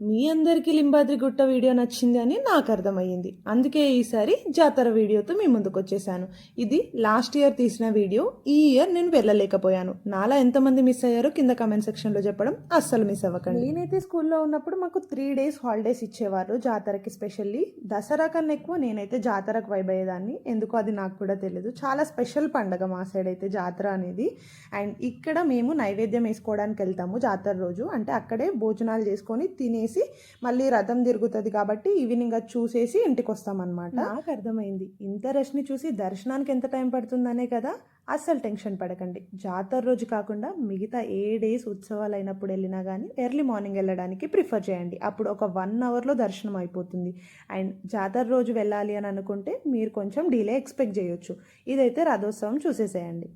మీ అందరికీ లింబాద్రి గుట్ట వీడియో నచ్చింది అని నాకు అర్థమయ్యింది. అందుకే ఈసారి జాతర వీడియోతో మీ ముందుకు వచ్చేసాను. ఇది లాస్ట్ ఇయర్ తీసిన వీడియో. ఈ ఇయర్ నేను వెళ్ళలేకపోయాను. నాలా ఎంతమంది మిస్ అయ్యారో కింద కమెంట్ సెక్షన్లో చెప్పడం అస్సలు మిస్ అవ్వకండి. నేనైతే స్కూల్లో ఉన్నప్పుడు మాకు త్రీ డేస్ హాలిడేస్ ఇచ్చేవారు జాతరకి స్పెషల్లీ. దసరా కన్నా ఎక్కువ నేనైతే జాతరకు వైబ్ అయ్యేదాన్ని. ఎందుకో అది నాకు కూడా తెలియదు చాలా స్పెషల్ పండగ మా సైడ్ అయితే జాతర అనేది. అండ్ ఇక్కడ మేము నైవేద్యం వేసుకోవడానికి వెళ్తాము జాతర రోజు. అంటే అక్కడే భోజనాలు చేసుకొని తినే తినేసి మళ్ళీ రథం తిరుగుతుంది కాబట్టి ఈవినింగ్ అది చూసేసి ఇంటికి వస్తామన్నమాట నాకు అర్థమైంది. ఇంత రష్ని చూసి దర్శనానికి ఎంత టైం పడుతుందనే కదా అస్సలు టెన్షన్ పడకండి. జాతర రోజు కాకుండా మిగతా ఏ డేస్ ఉత్సవాలు అయినప్పుడు వెళ్ళినా కానీ ఎర్లీ మార్నింగ్ వెళ్ళడానికి ప్రిఫర్ చేయండి. అప్పుడు ఒక వన్ అవర్లో దర్శనం అయిపోతుంది. అండ్ జాతర రోజు వెళ్ళాలి అని అనుకుంటే మీరు కొంచెం డిలే ఎక్స్పెక్ట్ చేయొచ్చు. ఇదైతే రథోత్సవం చూసేసేయండి.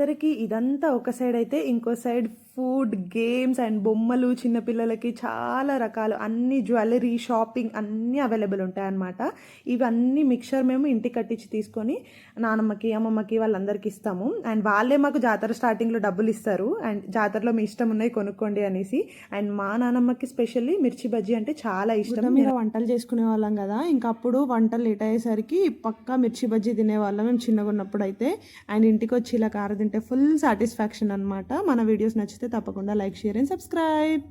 జాతరకి ఇదంతా ఒక సైడ్ అయితే ఇంకో సైడ్ ఫుడ్ గేమ్స్ అండ్ బొమ్మలు చిన్నపిల్లలకి చాలా రకాలు. అన్ని జ్యువెలరీ షాపింగ్ అన్నీ అవైలబుల్ ఉంటాయన్నమాట. ఇవన్నీ మిక్చర్ మేము ఇంటికి కట్టించి తీసుకొని నానమ్మకి అమ్మమ్మకి వాళ్ళందరికీ ఇస్తాము. అండ్ వాళ్ళే మాకు జాతర స్టార్టింగ్లో డబ్బులు ఇస్తారు. అండ్ జాతరలో మీ ఇష్టం ఉన్నాయి కొనుక్కోండి అనేసి. అండ్ మా నానమ్మకి స్పెషల్లీ మిర్చి బజ్జీ అంటే చాలా ఇష్టం. మీద వంటలు చేసుకునే వాళ్ళం కదా. ఇంకా అప్పుడు వంటలు లేట్ అయ్యేసరికి పక్కా మిర్చి బజ్జీ తినేవాళ్ళం మేము చిన్నగా ఉన్నప్పుడు అయితే. అండ్ ఇంటికి వచ్చి ఇలా కార తింటే ఫుల్ సాటిస్ఫాక్షన్ అనమాట మన వీడియోస్ నచ్చితే తప్పకుండా లైక్ షేర్ అండ్ సబ్స్క్రైబ్.